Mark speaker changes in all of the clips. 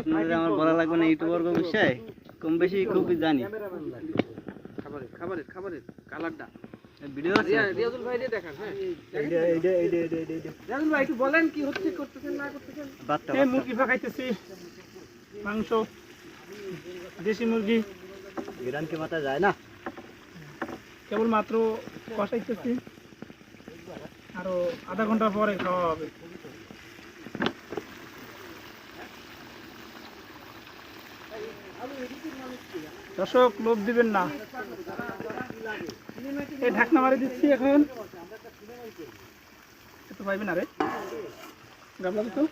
Speaker 1: আপনাদের আমার বলা লাগবে না ইউটিউবার বিষয়? কম বেশি খুবই জানি।
Speaker 2: খাবারের খাবারের খাবারের কালারটা।
Speaker 1: ভিডিও আছে
Speaker 2: রিয়াজুল ভাই দিয়ে দেখান হ্যাঁ। রিয়াজুল ভাই একটু বলেন কি হচ্ছে করতেছেন না করতেছেন?
Speaker 1: বাচ্চা
Speaker 3: এই মুরগি পাকাইতেছি। মাংস দেশি মুরগি।
Speaker 1: ইরান কি মাথা যায় না?
Speaker 3: কেবল মাত্র কষাইতেছি। আরও আধা ঘণ্টা পরে খাওয়া হবে। দর্শক, লোভ দিবেন না। এই ঢাকনা মারি দিচ্ছি এখন। এত পাইবেন আরে গাবলা তো।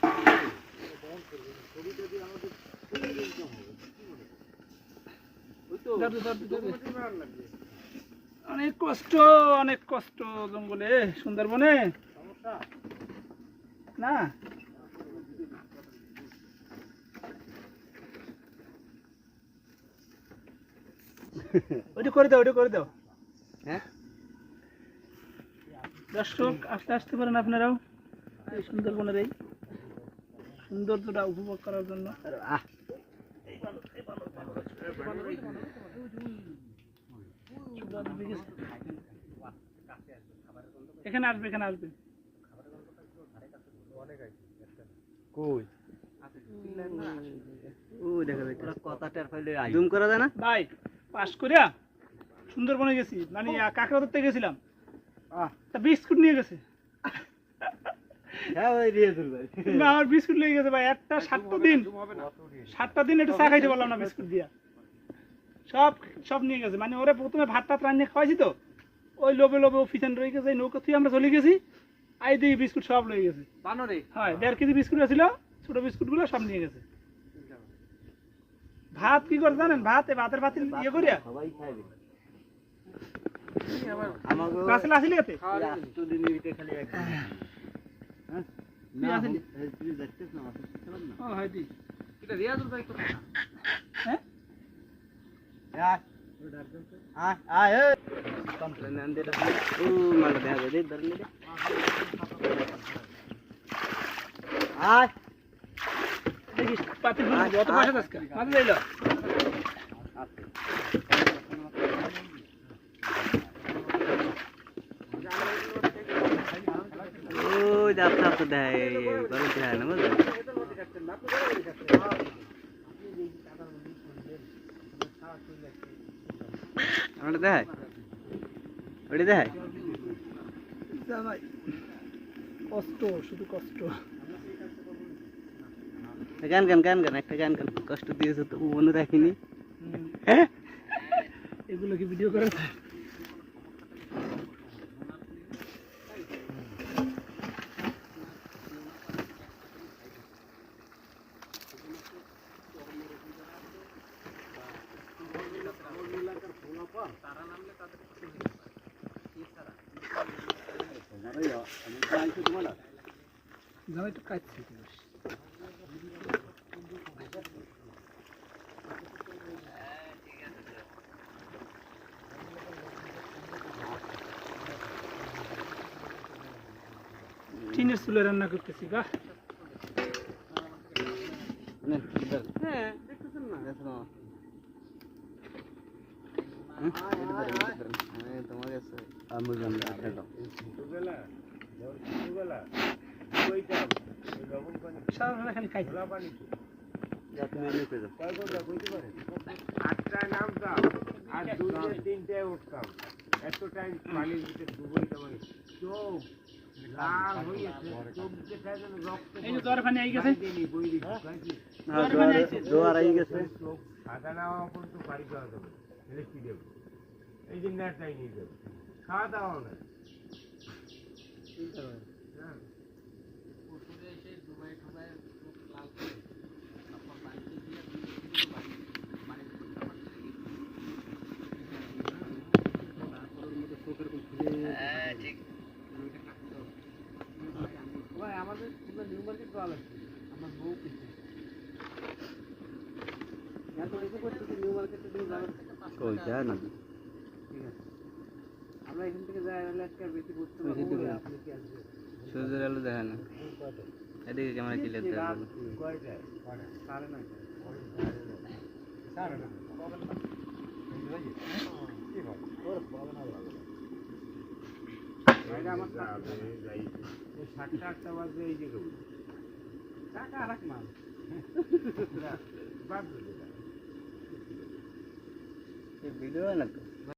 Speaker 3: অনেক কষ্ট অনেক কষ্ট জঙ্গলে, সুন্দরবনে। না? ওইটা করে দাও ওইটা করে দাও।
Speaker 1: হ্যাঁ?
Speaker 3: দর্শক আস্তে আসতে পারেন আপনারাও। এই সুন্দরবনের এই সৌন্দর্যটা উপভোগ করার জন্য। এখানে আসবে এখানে আসবে।
Speaker 1: কই? ও দেখা যায় কথা টের পাইলে জুম করা যায় না?
Speaker 3: ভাই পাস করিয়া সুন্দরবনে গেছি। মানে কাঁকড়া ধরতে গেছিলাম। তা বিস্কুট নিয়ে গেছে।
Speaker 1: হ্যাঁ
Speaker 3: আমার বিস্কুট লেগে গেছে ভাই একটা সাতটা দিন। সাতটা দিন একটু চা খাইতে পারলাম না বিস্কুট দিয়া। সব সব নিয়ে গেছে। মানে ওরা প্রথমে ভাত টাত রান্না খাওয়াইছি তো। ওই লোভে লোভে অফিসেন রয়ে গেছে নৌকা থেকে আমরা চলে গেছি। আই দেখি বিস্কুট সব লয়ে গেছে।
Speaker 2: বানরে।
Speaker 3: হয় দেড় কেজি বিস্কুট আছিল ছোট বিস্কুটগুলো সব নিয়ে গেছে। ভাত কি করে জানেন ভাত এই ভাতের ভাত ইয়ে করিয়া
Speaker 1: সবাই খাইবে
Speaker 2: আবার
Speaker 1: আমাকে
Speaker 3: গাছে আসলে এতে
Speaker 2: খাওয়া যাবে না।
Speaker 1: আটশো দিন এটা খালি এক হ্যাঁ
Speaker 3: তুই
Speaker 1: না
Speaker 3: আসলি?
Speaker 1: এই তুই দেখছিস না মাথা দেখতে পারবি না
Speaker 3: ও হয় দি
Speaker 2: এটা রিয়াজুল ভাই কোথায়
Speaker 3: হ্যাঁ
Speaker 1: আয় আয় আয় এই কমপ্লেন আন দে ও মাল দেখা যায় দে ধরে নে দে আয়
Speaker 3: দেখিস পাতি ফুল অত পয়সা আজকে মাঝে যাইল
Speaker 1: ওই যাত্রা তো দেয় ঘরে দেয় না বুঝলি? ওটা
Speaker 3: কষ্ট শুধু কষ্ট।
Speaker 1: গান গান গান গান, একটা গান গান। কষ্ট দিয়েছে তো, মনে রাখিনি।
Speaker 3: এগুলো কি ভিডিও করে? যাও, একটু কাটছি। টিনের চুলে রান্না করতেছি বাহ
Speaker 2: হ্যাঁ। দেখতেছেন না?
Speaker 1: তোমার কাছে। আমি জানি দাও।
Speaker 3: সারা খালি খাইছি
Speaker 1: যা তুমি এনে করে দাও।
Speaker 4: আটটায় নামতাম আর দুটো তিনটায় উঠতাম। এত টাইম পানির ভিতরে ডুবইতাম আমি চোখ চোখ নেওয়া পর্যন্ত বাড়ি যাওয়া যাবে এই যে নিয়ে যাব। খাওয়া দাওয়া না হ্যাঁ
Speaker 2: ভাই আমাদের পুরো নিউ মার্কেট করা লাগছে আমার বউ পিছে এত এসে করতেছি নিউ মার্কেটে তুমি যাবেন
Speaker 1: কই যায় না।
Speaker 2: ঠিক আছে। আমরা এখান থেকে যাই হলে আজকে আর বেশি ঘুরতে পারব না। আপনি কি আসবেন
Speaker 1: সূর্যের আলো দেখা না। এদিকে ক্যামেরা ক্লিয়ার দেওয়া যাবে
Speaker 4: কয়টায়?
Speaker 2: সাড়ে নয়
Speaker 4: বাইরে আমার যাবে যাই। এই সাতটা আটটা বাজে এই যে কেউ
Speaker 2: টাকা আর এক মাল।
Speaker 4: বাদ দিলে।
Speaker 1: ভিডিও না তো